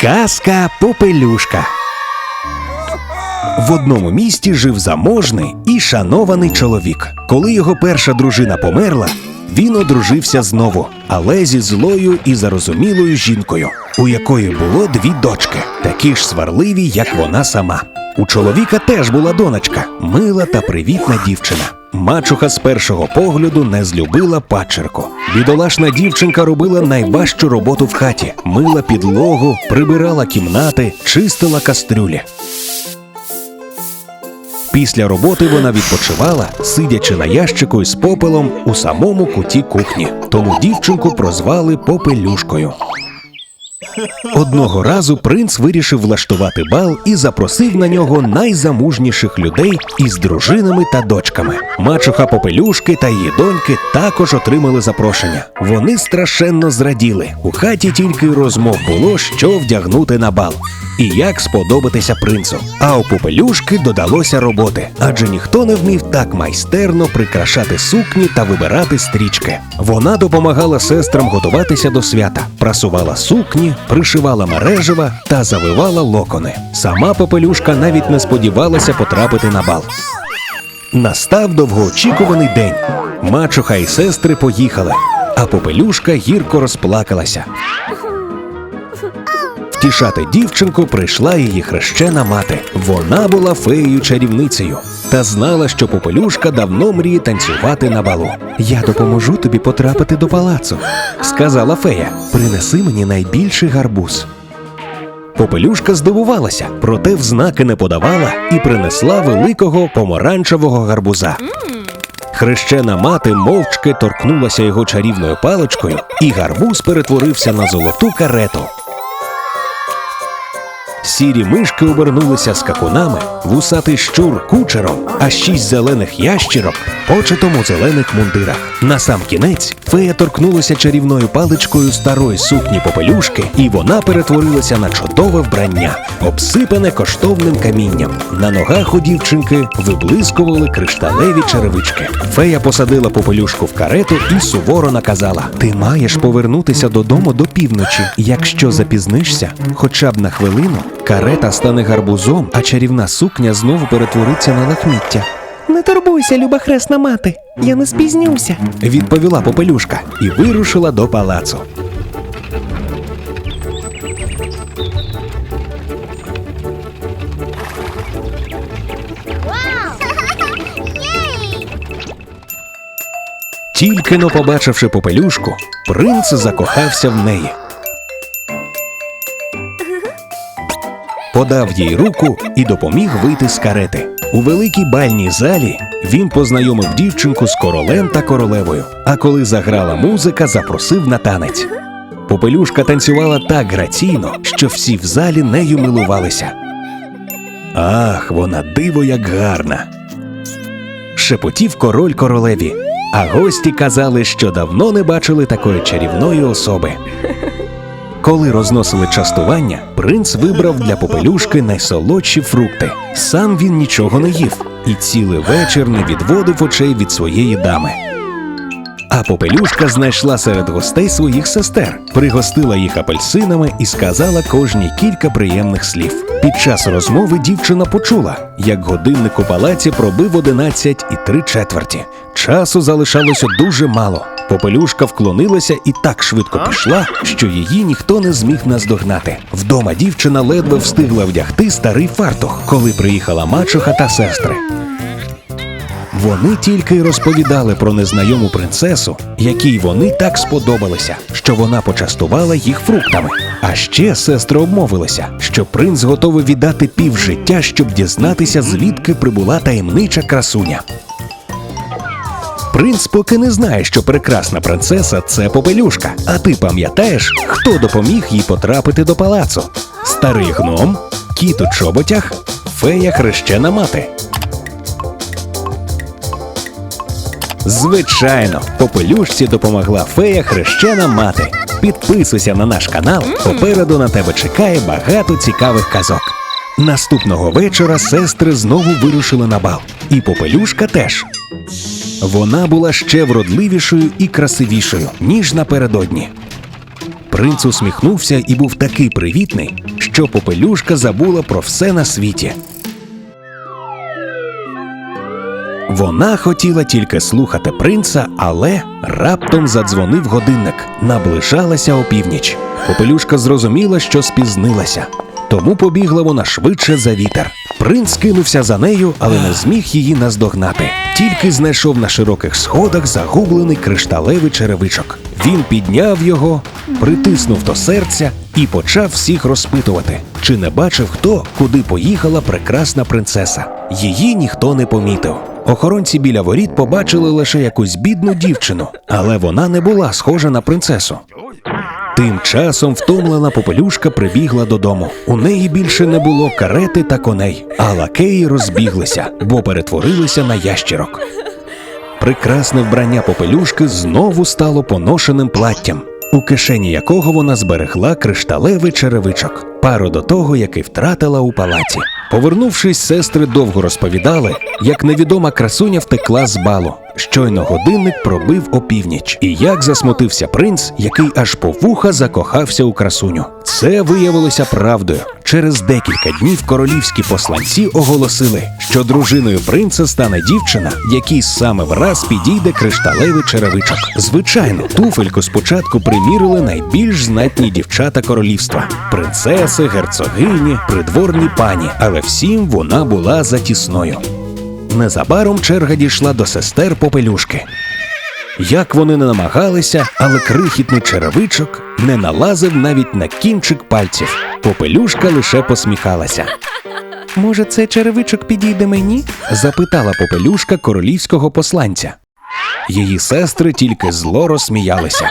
Казка Попелюшка. В одному місті жив заможний і шанований чоловік. Коли його перша дружина померла, він одружився знову, але зі злою і зарозумілою жінкою, у якої було дві дочки, такі ж сварливі, як вона сама. У чоловіка теж була донечка, мила та привітна дівчина. Мачуха з першого погляду не злюбила падчерку. Бідолашна дівчинка робила найважчу роботу в хаті: мила підлогу, прибирала кімнати, чистила кастрюлі. Після роботи вона відпочивала, сидячи на ящику із попелом у самому куті кухні. Тому дівчинку прозвали Попелюшкою. Одного разу принц вирішив влаштувати бал і запросив на нього найзамужніших людей із дружинами та дочками. Мачуха Попелюшки та її доньки також отримали запрошення. Вони страшенно зраділи. У хаті тільки розмов було, що вдягнути на бал. І як сподобатися принцу. А у Попелюшки додалося роботи, адже ніхто не вмів так майстерно прикрашати сукні та вибирати стрічки. Вона допомагала сестрам готуватися до свята, прасувала сукні, пришивала мережева та завивала локони. Сама Попелюшка навіть не сподівалася потрапити на бал. Настав довгоочікуваний день. Мачуха і сестри поїхали, а Попелюшка гірко розплакалася. Втішати дівчинку прийшла її хрещена мати. Вона була феєю чарівницею та знала, що Попелюшка давно мріє танцювати на балу. Я допоможу тобі потрапити до палацу, сказала фея. Принеси мені найбільший гарбуз. Попелюшка здивувалася, проте в знаки не подавала і принесла великого помаранчевого гарбуза. Хрещена мати мовчки торкнулася його чарівною паличкою, і гарбуз перетворився на золоту карету. Сірі мишки обернулися скакунами, вусатий щур кучером, а шість зелених ящірок почетом у зелених мундирах. На сам кінець фея торкнулася чарівною паличкою старої сукні попелюшки, і вона перетворилася на чудове вбрання, обсипане коштовним камінням. На ногах у дівчинки виблискували кришталеві черевички. Фея посадила попелюшку в карету і суворо наказала: Ти маєш повернутися додому до півночі. Якщо запізнишся, хоча б на хвилину, карета стане гарбузом, а чарівна сукня знову перетвориться на лахміття. Не турбуйся, люба хресна мати, я не спізнюся. Відповіла попелюшка і вирушила до палацу. Тільки но побачивши попелюшку, принц закохався в неї. Подав їй руку і допоміг вийти з карети. У великій бальній залі він познайомив дівчинку з королем та королевою. А коли заграла музика, запросив на танець. Попелюшка танцювала так граційно, що всі в залі нею милувалися. Ах, вона диво як гарна шепотів король королеві, а гості казали, що давно не бачили такої чарівної особи. Коли розносили частування, принц вибрав для попелюшки найсолодші фрукти. Сам він нічого не їв і цілий вечір не відводив очей від своєї дами. А попелюшка знайшла серед гостей своїх сестер, пригостила їх апельсинами і сказала кожній кілька приємних слів. Під час розмови дівчина почула, як годинник у палаці пробив одинадцять і три четверті. Часу залишалося дуже мало. Попелюшка вклонилася і так швидко пішла, що її ніхто не зміг наздогнати. Вдома дівчина ледве встигла вдягти старий фартух, коли приїхала мачуха та сестри. Вони тільки й розповідали про незнайому принцесу, якій вони так сподобалися, що вона почастувала їх фруктами. А ще сестри обмовилися, що принц готовий віддати пів життя, щоб дізнатися, звідки прибула таємнича красуня. Принц поки не знає, що прекрасна принцеса це попелюшка. А ти пам'ятаєш, хто допоміг їй потрапити до палацу? Старий гном, кіт у чоботях, фея хрещена мати. Звичайно, попелюшці допомогла фея хрещена мати. Підписуйся на наш канал. Попереду на тебе чекає багато цікавих казок. Наступного вечора сестри знову вирушили на бал, і попелюшка теж. Вона була ще вродливішою і красивішою, ніж напередодні. Принц усміхнувся і був такий привітний, що попелюшка забула про все на світі. Вона хотіла тільки слухати принца, але раптом задзвонив годинник. Наближалася опівніч. Попелюшка зрозуміла, що спізнилася. Тому побігла вона швидше за вітер. Принц кинувся за нею, але не зміг її наздогнати. Тільки знайшов на широких сходах загублений кришталевий черевичок. Він підняв його, притиснув до серця і почав всіх розпитувати, чи не бачив хто, куди поїхала прекрасна принцеса. Її ніхто не помітив. Охоронці біля воріт побачили лише якусь бідну дівчину, але вона не була схожа на принцесу. Тим часом втомлена попелюшка прибігла додому. У неї більше не було карети та коней, а лакеї розбіглися, бо перетворилися на ящірок. Прекрасне вбрання попелюшки знову стало поношеним платтям, у кишені якого вона зберегла кришталевий черевичок, пару до того, який втратила у палаці. Повернувшись, сестри довго розповідали, як невідома красуня втекла з балу. Щойно годинник пробив опівніч, і як засмутився принц, який аж по вуха закохався у красуню. Це виявилося правдою. Через декілька днів королівські посланці оголосили, що дружиною принца стане дівчина, якій саме враз підійде кришталевий черевичок. Звичайно, туфельку спочатку примірили найбільш знатні дівчата королівства: принцеси, герцогині, придворні пані, але всім вона була затісною. Незабаром черга дійшла до сестер попелюшки. Як вони не намагалися, але крихітний черевичок не налазив навіть на кінчик пальців. Попелюшка лише посміхалася. Може, цей черевичок підійде мені? Запитала попелюшка королівського посланця. Її сестри тільки зло розсміялися.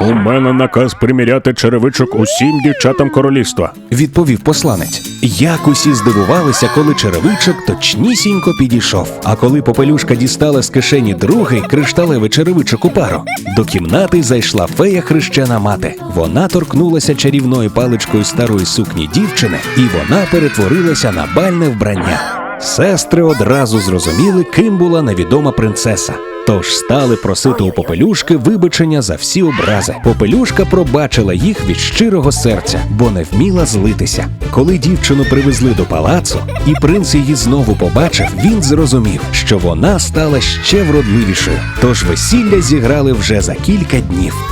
У мене наказ приміряти черевичок усім дівчатам королівства, відповів посланець. Як усі здивувалися, коли черевичок точнісінько підійшов. А коли попелюшка дістала з кишені другий кришталевий черевичок у пару, до кімнати зайшла фея хрещена мати. Вона торкнулася чарівною паличкою старої сукні дівчини, і вона перетворилася на бальне вбрання. Сестри одразу зрозуміли, ким була невідома принцеса. Тож стали просити у попелюшки вибачення за всі образи. Попелюшка пробачила їх від щирого серця, бо не вміла злитися. Коли дівчину привезли до палацу, і принц її знову побачив, він зрозумів, що вона стала ще вродливішою. Тож весілля зіграли вже за кілька днів.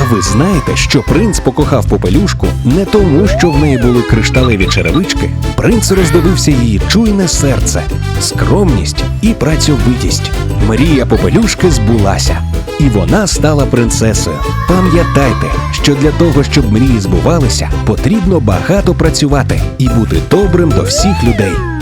А ви знаєте, що принц покохав попелюшку не тому, що в неї були кришталеві черевички. Принц роздивився її чуйне серце, скромність і працьовитість. Мрія попелюшки збулася, і вона стала принцесою. Пам'ятайте, що для того, щоб мрії збувалися, потрібно багато працювати і бути добрим до всіх людей.